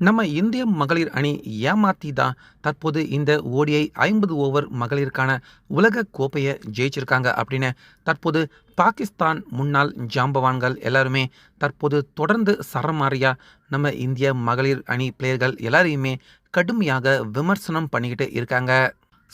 நம்ம இந்திய மகளிர் அணி ஏமாத்தி தான் தற்போது இந்த ஓடிஐ ஐம்பது ஓவர் மகளிருக்கான உலக கோப்பையை ஜெயிச்சிருக்காங்க அப்படின்னு தற்போது பாகிஸ்தான் முன்னாள் ஜாம்பவான்கள் எல்லாருமே தற்போது தொடர்ந்து சரமாரியாக நம்ம இந்திய மகளிர் அணி பிளேயர்கள் எல்லாரையுமே கடுமையாக விமர்சனம் பண்ணிக்கிட்டு இருக்காங்க.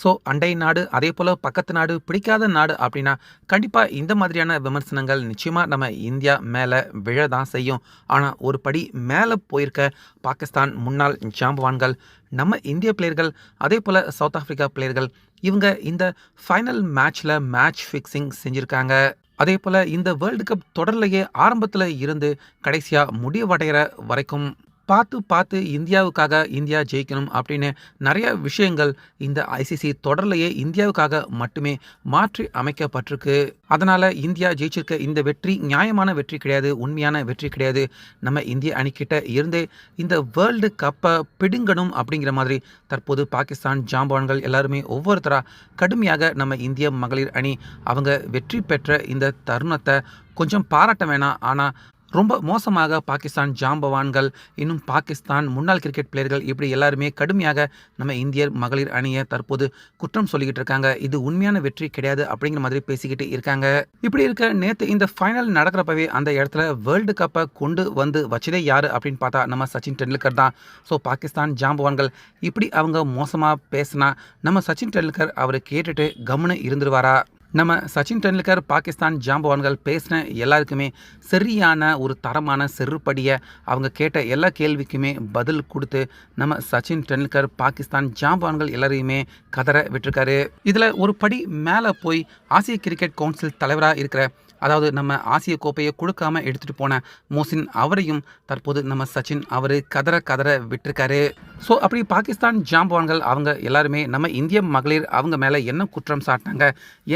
ஸோ அண்டை நாடு அதே போல் பக்கத்து நாடு பிடிக்காத நாடு அப்படின்னா கண்டிப்பாக இந்த மாதிரியான விமர்சனங்கள் நிச்சயமாக நம்ம இந்தியா மேலே விழ தான் செய்யும். ஆனால் ஒரு படி மேலே போயிருக்க பாகிஸ்தான் முன்னாள் ஜாம்பவான்கள் நம்ம இந்திய பிளேயர்கள் அதே போல் சவுத் ஆஃப்ரிக்கா பிளேயர்கள் இவங்க இந்த ஃபைனல் மேட்ச்சில் மேட்ச் ஃபிக்ஸிங் செஞ்சுருக்காங்க. அதே போல் இந்த வேர்ல்டு கப் தொடர்லையே ஆரம்பத்தில் இருந்து கடைசியாக முடிவடைகிற வரைக்கும் பார்த்து பார்த்து இந்தியாவுக்காக இந்தியா ஜெயிக்கணும் அப்படின்னு நிறைய விஷயங்கள் இந்த ஐசிசி தொடர்லையே இந்தியாவுக்காக மட்டுமே மாற்றி அமைக்கப்பட்டிருக்கு. அதனால் இந்தியா ஜெயிச்சிருக்க இந்த வெற்றி நியாயமான வெற்றி கிடையாது உண்மையான வெற்றி கிடையாது. நம்ம இந்திய அணிக்கிட்ட இருந்தே இந்த வேர்ல்டு கப்பை பிடுங்கணும் அப்படிங்கிற மாதிரி தற்போது பாகிஸ்தான் ஜாம்பவான்கள் எல்லாருமே ஒவ்வொருத்தராக கடுமையாக நம்ம இந்திய மகளிர் அணி அவங்க வெற்றி பெற்ற இந்த தருணத்தை கொஞ்சம் பாராட்ட வேணாம். ஆனால் ரொம்ப மோசமாக பாகிஸ்தான் ஜாம்பவான்கள் இன்னும் பாகிஸ்தான் முன்னாள் கிரிக்கெட் பிளேயர்கள் இப்படி எல்லாருமே கடுமையாக நம்ம இந்தியர் மகளிர் அணியை தற்போது குற்றம் சொல்லிக்கிட்டு இருக்காங்க. இது உண்மையான வெற்றி கிடையாது அப்படிங்கிற மாதிரி பேசிக்கிட்டு இருக்காங்க. இப்படி இருக்க நேற்று இந்த ஃபைனல் நடக்கிறப்பவே அந்த இடத்துல வேர்ல்டு கப்பை கொண்டு வந்து வச்சதே யாரு அப்படின்னு பார்த்தா நம்ம சச்சின் டெண்டுல்கர் தான். ஸோ பாகிஸ்தான் ஜாம்பவான்கள் இப்படி அவங்க மோசமாக பேசினா நம்ம சச்சின் டெண்டுல்கர் அவரை கேட்டுட்டு கம்னு இருந்துருவாரா? நம்ம சச்சின் டெண்டுல்கர் பாகிஸ்தான் ஜாம்பவான்கள் பேசின எல்லாருக்குமே சரியான ஒரு தரமான செருப்படியை அவங்க கேட்ட எல்லா கேள்விக்குமே பதில் கொடுத்து நம்ம சச்சின் டெண்டுல்கர் பாகிஸ்தான் ஜாம்பவான்கள் எல்லாரையுமே கதற விட்டுருக்காரு. இதில் ஒரு படி மேலே போய் ஆசிய கிரிக்கெட் கவுன்சில் தலைவராக இருக்கிற அதாவது நம்ம ஆசிய கோப்பையை கொடுக்காம எடுத்துகிட்டு போன மோசின் அவரையும் தற்போது நம்ம சச்சின் அவர் கதற கதற விட்டிருக்காரு. ஸோ அப்படி பாகிஸ்தான் ஜாம்பவான்கள் அவங்க எல்லாருமே நம்ம இந்திய மகளிர் அவங்க மேலே என்ன குற்றம் சாட்டினாங்க?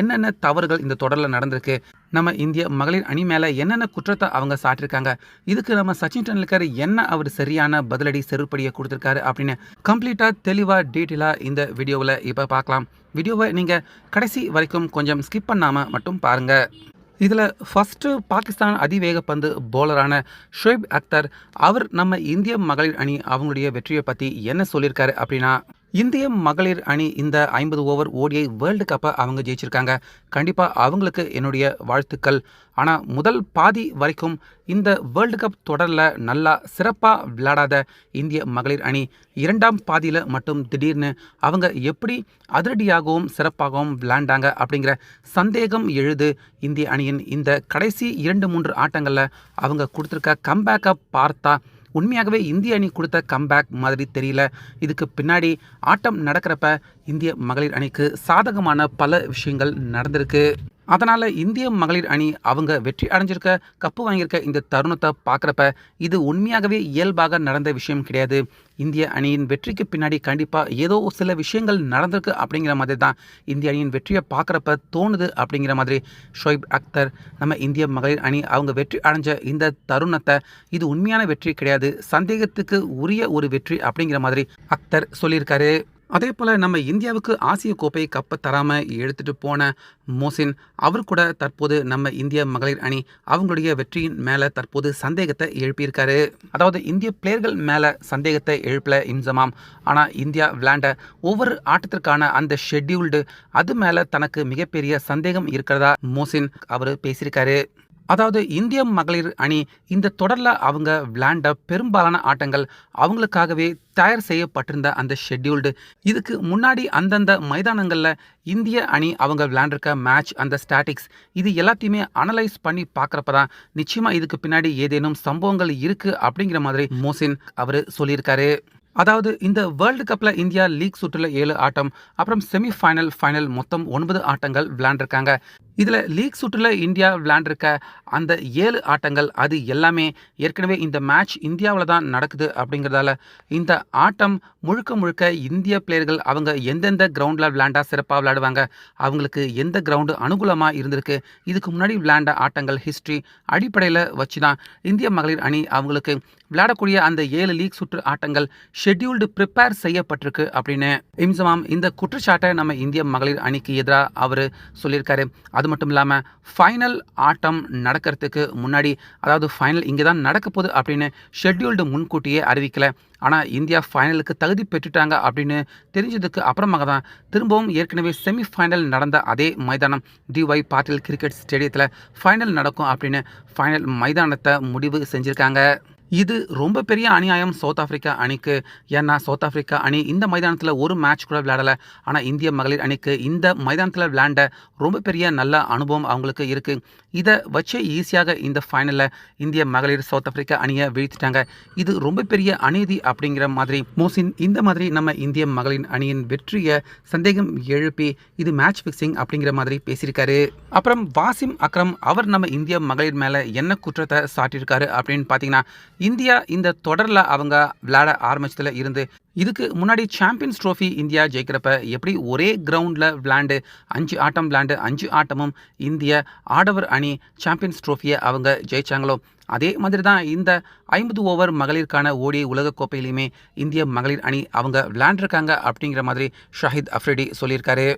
என்னென்ன தவறுகள் இந்த தொடரில் நடந்திருக்கு? நம்ம இந்திய மகளிர் அணி மேலே என்னென்ன குற்றத்தை அவங்க சாட்டிருக்காங்க? இதுக்கு நம்ம சச்சின் டெண்டுல்கர் என்ன அவர் சரியான பதிலடி செருப்படியை கொடுத்துருக்காரு அப்படின்னு கம்ப்ளீட்டாக தெளிவாக டீட்டெயிலாக இந்த வீடியோவில் இப்போ பார்க்கலாம். வீடியோவை நீங்கள் கடைசி வரைக்கும் கொஞ்சம் ஸ்கிப் பண்ணாமல் மட்டும் பாருங்கள் இதில் ஃபஸ்ட்டு பாகிஸ்தான் அதிவேக பந்து போலரான ஷுயப் அக்தர் அவர் நம்ம இந்திய மகளிர் அணி அவங்களுடைய வெற்றியை பற்றி என்ன சொல்லியிருக்காரு அப்படின்னா இந்திய மகளிர் அணி இந்த ஐம்பது ஓவர் ஓடியை வேர்ல்டு கப்பை அவங்க ஜெயிச்சிருக்காங்க. கண்டிப்பாக அவங்களுக்கு என்னுடைய வாழ்த்துக்கள். ஆனால் முதல் பாதி வரைக்கும் இந்த வேர்ல்டு கப் தொடரில் நல்லா சிறப்பாக விளையாடாத இந்திய மகளிர் அணி இரண்டாம் பாதியில் மட்டும் திடீர்னு அவங்க எப்படி அதிரடியாகவும் சிறப்பாகவும் விளையாண்டாங்க அப்படிங்கிற சந்தேகம் எழுது இந்திய அணியின் இந்த கடைசி இரண்டு மூன்று ஆட்டங்களில் அவங்க கொடுத்துருக்க கம்பேக்கை பார்த்தா உண்மையாகவே இந்திய அணி கொடுத்த கம்பேக் மாதிரி தெரியல. இதுக்கு பின்னாடி ஆட்டம் நடக்கிறப்ப இந்திய மகளிர் அணிக்கு சாதகமான பல விஷயங்கள் நடந்திருக்கு. அதனால் இந்திய மகளிர் அணி அவங்க வெற்றி அடைஞ்சிருக்க கப்பு வாங்கியிருக்க இந்த தருணத்தை பார்க்குறப்ப இது உண்மையாகவே இயல்பாக நடந்த விஷயம் கிடையாது. இந்திய அணியின் வெற்றிக்கு பின்னாடி கண்டிப்பாக ஏதோ சில விஷயங்கள் நடந்திருக்கு அப்படிங்கிற மாதிரி தான் இந்திய அணியின் வெற்றியை பார்க்குறப்ப தோணுது அப்படிங்கிற மாதிரி ஷொய்ப் அக்தர் நம்ம இந்திய மகளிர் அணி அவங்க வெற்றி அடைஞ்ச இந்த தருணத்தை இது உண்மையான வெற்றி கிடையாது சந்தேகத்துக்கு உரிய ஒரு வெற்றி அப்படிங்கிற மாதிரி அக்தர் சொல்லியிருக்காரு. அதே போல் நம்ம இந்தியாவுக்கு ஆசிய கோப்பை கப்பை தராமல் எடுத்துகிட்டு போன மோசின் அவர் கூட தற்போது நம்ம இந்திய மகளிர் அணி அவங்களுடைய வெற்றியின் மேலே தற்போது சந்தேகத்தை எழுப்பியிருக்காரு. அதாவது இந்திய பிளேயர்கள் மேலே சந்தேகத்தை எழுப்பல இன்சமாம் ஆனால் இந்தியா விளையாண்ட ஒவ்வொரு ஆட்டத்திற்கான அந்த ஷெட்யூல்டு அது மேலே தனக்கு மிகப்பெரிய சந்தேகம் இருக்கிறதா மோசின் அவர் பேசியிருக்காரு. அதாவது இந்திய மகளிர் அணி இந்த தொடரில் அவங்க விளையாண்ட பெரும்பாலான ஆட்டங்கள் அவங்களுக்காகவே தயார் செய்யப்பட்டிருந்த அந்த ஷெட்யூல்டு இதுக்கு முன்னாடி அந்தந்த மைதானங்களில் இந்திய அணி அவங்க விளையாண்டிருக்க மேட்ச் அந்த ஸ்டாட்டிக்ஸ் இது எல்லாத்தையுமே அனலைஸ் பண்ணி பார்க்குறப்ப தான் நிச்சயமாக இதுக்கு பின்னாடி ஏதேனும் சம்பவங்கள் இருக்குது அப்படிங்கிற மாதிரி மோசின் அவர் சொல்லியிருக்காரு. அதாவது இந்த வேர்ல்டு கப்பில் இந்தியா லீக் சுற்றில் ஏழு ஆட்டம் அப்புறம் செமிஃபைனல் ஃபைனல் மொத்தம் ஒன்பது ஆட்டங்கள் விளையாண்டுருக்காங்க. இதில் லீக் சுற்றில் இந்தியா விளையாண்டுருக்க அந்த ஏழு ஆட்டங்கள் அது எல்லாமே ஏற்கனவே இந்த மேட்ச் இந்தியாவில் தான் நடக்குது அப்படிங்கிறதால இந்த ஆட்டம் முழுக்க முழுக்க இந்திய பிளேயர்கள் அவங்க எந்தெந்த கிரவுண்டில் விளையாண்டா சிறப்பாக விளையாடுவாங்க அவங்களுக்கு எந்த கிரவுண்டு அனுகூலமாக இருந்திருக்கு இதுக்கு முன்னாடி விளையாண்ட ஆட்டங்கள் ஹிஸ்ட்ரி அடிப்படையில் வச்சு தான் இந்திய மகளிர் அணி அவங்களுக்கு விளையாடக்கூடிய அந்த ஏழு லீக் சுற்று ஆட்டங்கள் ஷெட்யூல்டு ப்ரிப்பேர் செய்யப்பட்டிருக்கு அப்படின்னு இம்சமாம் இந்த குற்றச்சாட்டை நம்ம இந்திய மகளிர் அணிக்கு எதிராக அவர் சொல்லியிருக்காரு. அது மட்டும் இல்லாமல் ஃபைனல் ஆட்டம் நடக்கிறதுக்கு முன்னாடி அதாவது ஃபைனல் இங்கே தான் நடக்க போகுது அப்படின்னு ஷெட்யூல்டு முன்கூட்டியே அறிவிக்கலை. ஆனால் இந்தியா ஃபைனலுக்கு தகுதி பெற்றுட்டாங்க அப்படின்னு தெரிஞ்சதுக்கு அப்புறமாக தான் திரும்பவும் ஏற்கனவே செமிஃபைனல் நடந்த அதே மைதானம் டிஒய் பாட்டில் கிரிக்கெட் ஸ்டேடியத்தில் ஃபைனல் நடக்கும் அப்படின்னு ஃபைனல் மைதானத்தை முடிவு செஞ்சுருக்காங்க. இது ரொம்ப பெரிய அநியாயம் சவுத் ஆஃப்ரிக்கா அணிக்கு. ஏன்னா சவுத் ஆஃப்ரிக்கா அணி இந்த மைதானத்தில் ஒரு மேட்ச் கூட விளையாடலை. ஆனால் இந்திய மகளிர் அணிக்கு இந்த மைதானத்தில் விளையாண்ட ரொம்ப பெரிய நல்ல அனுபவம் அவங்களுக்கு இருக்குது இதை வச்சு ஈஸியாக இந்த ஃபைனலில் இந்திய மகளிர் சவுத் ஆஃப்ரிக்கா அணியை வீழ்த்திட்டாங்க. இது ரொம்ப பெரிய அநீதி அப்படிங்கிற மாதிரி மோசின் இந்த மாதிரி நம்ம இந்திய மகளிர் அணியின் வெற்றியை சந்தேகம் எழுப்பி இது மேட்ச் ஃபிக்ஸிங் அப்படிங்கிற மாதிரி பேசியிருக்காரு. அப்புறம் வாசிம் அக்ரம் அவர் நம்ம இந்திய மகளிர் மேலே என்ன குற்றத்தை சாட்டியிருக்காரு அப்படின்னு பார்த்தீங்கன்னா இந்தியா இந்த தொடரில் அவங்க விளையாட ஆரம்பிச்சதுல இருந்து இதுக்கு முன்னாடி சாம்பியன்ஸ் ட்ரோஃபி இந்தியா ஜெயிக்கிறப்ப எப்படி ஒரே கிரவுண்டில் விளையாண்டு அஞ்சு ஆட்டம் விளையாண்டு அஞ்சு ஆட்டமும் இந்திய ஆடவர் அணி சாம்பியன்ஸ் ட்ரோஃபியை அவங்க ஜெயிச்சாங்களோ? அதே மாதிரி தான் இந்த ஐம்பது ஓவர் மகளிருக்கான ஓடி உலகக்கோப்பையிலையுமே இந்திய மகளிர் அணி அவங்க விளையாண்டுருக்காங்க அப்படிங்கிற மாதிரி ஷாஹித் அஃப்ரிடி சொல்லியிருக்காரு.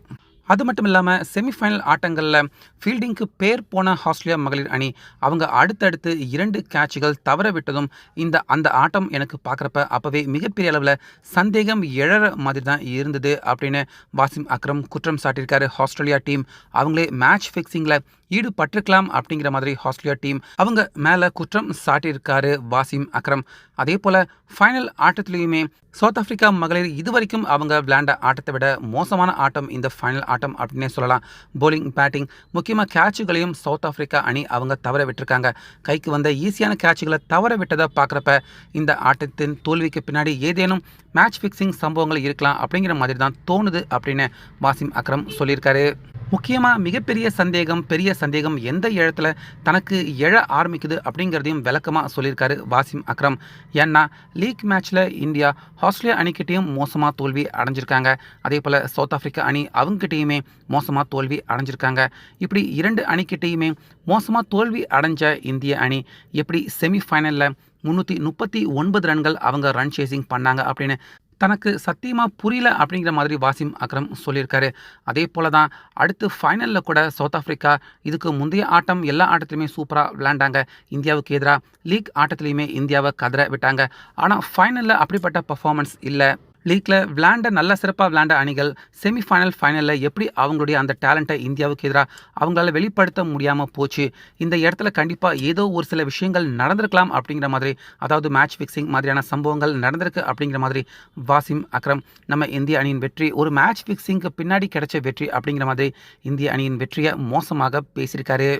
அது மட்டும் இல்லாமல் செமிஃபைனல் ஆட்டங்களில் ஃபீல்டிங்க்கு பேர் போன ஆஸ்திரேலியா மகளிர் அணி அவங்க அடுத்தடுத்து இரண்டு கேட்சுகள் தவற விட்டதும் இந்த அந்த ஆட்டம் எனக்கு பார்க்குறப்ப அப்போவே மிகப்பெரிய அளவில் சந்தேகம் எழற மாதிரி தான் இருந்தது அப்படின்னு வாசிம் அக்ரம் குற்றம் சாட்டியிருக்காரு ஆஸ்திரேலியா டீம் அவங்களே மேட்ச் ஃபிக்ஸிங்கில் ஈடுபட்டிருக்கலாம் அப்படிங்கிற மாதிரி ஆஸ்திரேலியா டீம் அவங்க மேலே குற்றம் சாட்டியிருக்காரு வாசிம் அக்ரம். அதே போல் ஃபைனல் ஆட்டத்திலையுமே சவுத் ஆஃப்ரிக்கா மகளிர் இதுவரைக்கும் அவங்க விளையாண்ட ஆட்டத்தை விட மோசமான ஆட்டம் இந்த ஃபைனல் ஆட்டம் அப்படின்னே சொல்லலாம். போலிங் பேட்டிங் முக்கியமாக கேட்சுகளையும் சவுத் ஆஃப்ரிக்கா அணி அவங்க தவற விட்டுருக்காங்க. கைக்கு வந்த ஈஸியான கேட்சுகளை தவற விட்டதை பார்க்குறப்ப இந்த ஆட்டத்தின் தோல்விக்கு பின்னாடி ஏதேனும் மேட்ச் ஃபிக்ஸிங் சம்பவங்கள் இருக்கலாம் அப்படிங்கிற மாதிரி தான் தோணுது அப்படின்னு வாசிம் அக்ரம் சொல்லியிருக்காரு. முக்கியமாக மிகப்பெரிய சந்தேகம் பெரிய சந்தேகம் எந்த இடத்துல தனக்கு எழ ஆரம்பிக்குது அப்படிங்கிறதையும் விளக்கமாக சொல்லியிருக்காரு வாசிம் அக்ரம். ஏன்னா லீக் மேட்ச்சில் இந்தியா ஆஸ்திரேலியா அணிக்கிட்டேயும் மோசமாக தோல்வி அடைஞ்சிருக்காங்க. அதே போல் சவுத் ஆஃப்ரிக்கா அணி அவங்ககிட்டயுமே மோசமாக தோல்வி அடைஞ்சிருக்காங்க. இப்படி இரண்டு அணிக்கிட்டேயுமே மோசமாக தோல்வி அடைஞ்ச இந்திய அணி எப்படி செமிஃபைனலில் முந்நூற்றி முப்பத்தி ஒன்பது ரன்கள் அவங்க ரன் சேசிங் பண்ணாங்க அப்படின்னு தனக்கு சத்தியமாக புரியல அப்படிங்கிற மாதிரி வாசிம் அக்ரம் சொல்லியிருக்காரு. அதே போல தான் அடுத்து ஃபைனலில் கூட சவுத் ஆஃப்ரிக்கா இதுக்கு முந்தைய ஆட்டம் எல்லா ஆட்டத்திலையுமே சூப்பராக விளையாண்டாங்க. இந்தியாவுக்கு எதிராக லீக் ஆட்டத்திலையுமே இந்தியாவை கதற விட்டாங்க. ஆனால் ஃபைனலில் அப்படிப்பட்ட பர்ஃபார்மன்ஸ் இல்லை. லீக்கில் விளையாண்ட நல்ல சிறப்பாக விளையாண்ட அணிகள் செமிஃபைனல் ஃபைனலில் எப்படி அவங்களுடைய அந்த டேலண்ட்டை இந்தியாவுக்கு எதிராக அவங்களால வெளிப்படுத்த முடியாமல் போச்சு? இந்த இடத்துல கண்டிப்பாக ஏதோ ஒரு சில விஷயங்கள் நடந்திருக்கலாம் அப்படிங்கிற மாதிரி அதாவது மேட்ச் ஃபிக்ஸிங் மாதிரியான சம்பவங்கள் நடந்திருக்கு அப்படிங்கிற மாதிரி வாசிம் அக்ரம் நம்ம இந்திய அணியின் வெற்றி ஒரு மேட்ச் ஃபிக்ஸிங்க்கு பின்னாடி கிடைச்ச வெற்றி அப்படிங்கிற மாதிரி இந்திய அணியின் வெற்றியை மோசமாக பேசியிருக்காரு.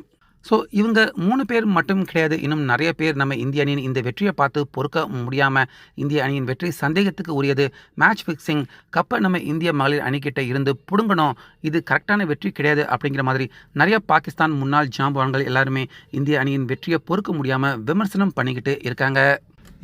ஸோ இவங்க மூணு பேர் மட்டும் கிடையாது. இன்னும் நிறைய பேர் நம்ம இந்திய அணியின் இந்த வெற்றியை பார்த்து பொறுக்க முடியாமல் இந்திய அணியின் வெற்றி சந்தேகத்துக்கு உரியது. மேட்ச் ஃபிக்ஸிங் கப்பை நம்ம இந்திய மகளிர் அணிக்கிட்ட இருந்து பிடுங்கணும். இது கரெக்டான வெற்றி கிடையாது அப்படிங்கிற மாதிரி நிறைய பாகிஸ்தான் முன்னாள் ஜாம்பவான்கள் எல்லாருமே இந்திய அணியின் வெற்றியை பொறுக்க முடியாமல் விமர்சனம் பண்ணிக்கிட்டு இருக்காங்க.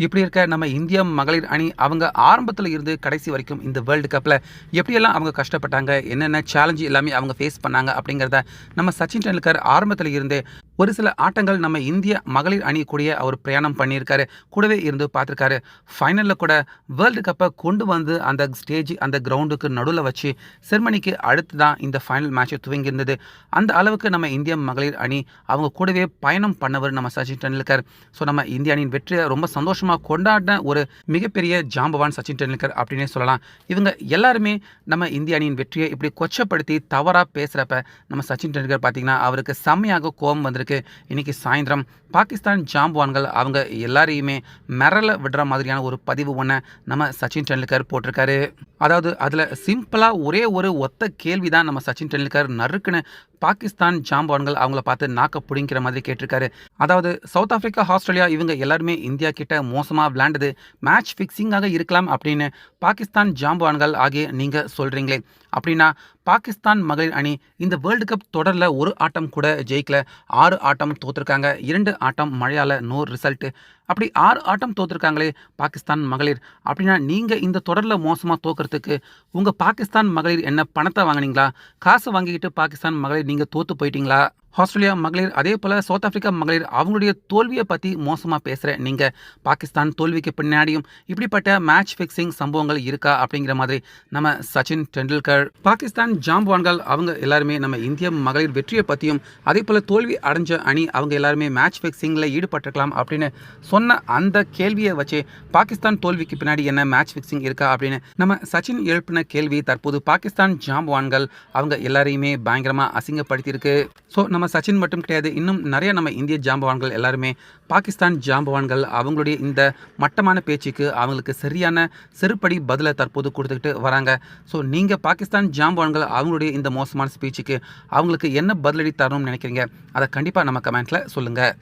இப்படி இருக்க? நம்ம இந்திய மகளிர் அணி அவங்க ஆரம்பத்தில் இருந்து கடைசி வரைக்கும் இந்த வேர்ல்டு கப்பில் எப்படியெல்லாம் அவங்க கஷ்டப்பட்டாங்க? என்னென்ன சேலஞ்சு எல்லாமே அவங்க ஃபேஸ் பண்ணாங்க? அப்படிங்கிறத நம்ம சச்சின் டெண்டுல்கர் ஆரம்பத்தில் இருந்தே ஒரு சில ஆட்டங்கள் நம்ம இந்திய மகளிர் அணி கூடிய அவர் பிரயாணம் பண்ணியிருக்காரு. கூடவே இருந்து பார்த்துருக்காரு. ஃபைனலில் கூட வேர்ல்டு கப்பை கொண்டு வந்து அந்த ஸ்டேஜ் அந்த கிரவுண்டுக்கு நடுவில் வச்சு செர்மனிக்கு அடுத்து தான் இந்த ஃபைனல் மேட்சை துவங்கியிருந்தது. அந்த அளவுக்கு நம்ம இந்திய மகளிர் அணி அவங்க கூடவே பயணம் பண்ணவர் நம்ம சச்சின் டெண்டுல்கர். ஸோ நம்ம இந்திய அணியின் வெற்றியை ரொம்ப சந்தோஷமாக கொண்டாடின ஒரு மிகப்பெரிய ஜாம்பவான் சச்சின் டெண்டுல்கர் அப்படின்னே சொல்லலாம். இவங்க எல்லாருமே நம்ம இந்திய அணியின் வெற்றியை இப்படி கொச்சப்படுத்தி தவறாக பேசுகிறப்ப நம்ம சச்சின் டெண்டுல்கர் பார்த்தீங்கன்னா அவருக்கு செம்மையாக கோபம் வந்திருக்கு. இன்னைக்கு சாயந்தரம் பாகிஸ்தான் ஜாம்பவான்கள் அவங்க எல்லாரையுமே மிரள விடுற மாதிரியான ஒரு பதிவு ஒன்று நம்ம சச்சின் டெண்டுல்கர் போட்டிருக்காரு. அதாவது அதில் சிம்பிளாக ஒரே ஒரு ஒத்த கேள்வி தான் நம்ம சச்சின் டெண்டுல்கர் நறுக்குன்னு பாகிஸ்தான் ஜாம்பவான்கள் அவங்கள பார்த்து நாக்க பிடிங்கிற மாதிரி கேட்டிருக்காரு. அதாவது சவுத் ஆஃப்ரிக்கா ஆஸ்திரேலியா இவங்க எல்லாருமே இந்தியா கிட்ட மோசமாக விளையாண்டது. மேட்ச் ஃபிக்ஸிங்காக இருக்கலாம் அப்படின்னு பாகிஸ்தான் ஜாம்பவான்கள் ஆகிய நீங்கள் சொல்கிறீங்களே அப்படின்னா பாகிஸ்தான் மகளிர் அணி இந்த வேர்ல்டு கப் தொடரில் ஒரு ஆட்டம் கூட ஜெயிக்கல. ஆறு ஆட்டம் தோத்துருக்காங்க. இரண்டு ஆட்டம் மழையால் நோ ரிசல்ட்டு அப்படி ஆறு ஆட்டம் தோத்துருக்காங்களே பாகிஸ்தான் மகளிர். அப்படின்னா நீங்கள் இந்த தொடரில் மோசமாக தோக்கிறதுக்கு உங்கள் பாகிஸ்தான் மகளிர் என்ன பணத்தை வாங்குனீங்களா? காசு வாங்கிக்கிட்டு பாகிஸ்தான் மகளிர் நீங்கள் தோற்று போயிட்டீங்களா? ஆஸ்திரேலியா மகளிர் அதே போல் சவுத் ஆப்பிரிக்கா மகளிர் அவங்களுடைய தோல்வியை பற்றி மோசமாக பேசுகிற நீங்கள் பாகிஸ்தான் தோல்விக்கு பின்னாடியும் இப்படிப்பட்ட மேட்ச் ஃபிக்ஸிங் சம்பவங்கள் இருக்கா அப்படிங்கிற மாதிரி நம்ம சச்சின் டெண்டுல்கர் பாகிஸ்தான் ஜாம்பவான்கள் அவங்க எல்லாருமே நம்ம இந்திய மகளிர் வெற்றியை பற்றியும் அதே போல் தோல்வி அடைஞ்ச அணி அவங்க எல்லாருமே மேட்ச் ஃபிக்ஸிங்கில் ஈடுபட்டிருக்கலாம் அப்படின்னு சொன்ன அந்த கேள்வியை வச்சு பாகிஸ்தான் தோல்விக்கு பின்னாடி என்ன மேட்ச் ஃபிக்ஸிங் இருக்கா அப்படின்னு நம்ம சச்சின் எழுப்பின கேள்வி தற்போது பாகிஸ்தான் ஜாம்பவான்கள் அவங்க எல்லாரையுமே பயங்கரமாக அசிங்கப்படுத்தியிருக்கு. ஸோ நம்ம சச்சின் மட்டும் கிடையாது. இன்னும் நிறைய நம்ம இந்திய ஜாம்பவான்கள் எல்லாருமே பாகிஸ்தான் ஜாம்பவான்கள் அவங்களுடைய இந்த மட்டமான பேச்சுக்கு அவங்களுக்கு சரியான செருப்படி பதிலை தற்போது கொடுத்துக்கிட்டு வராங்க. ஸோ நீங்கள் பாகிஸ்தான் ஜாம்பவான்கள் அவங்களுடைய இந்த மோசமான ஸ்பீச்சுக்கு அவங்களுக்கு என்ன பதிலடி தரணும்னு நினைக்கிறீங்க? அதை கண்டிப்பாக நம்ம கமெண்ட்டில் சொல்லுங்கள்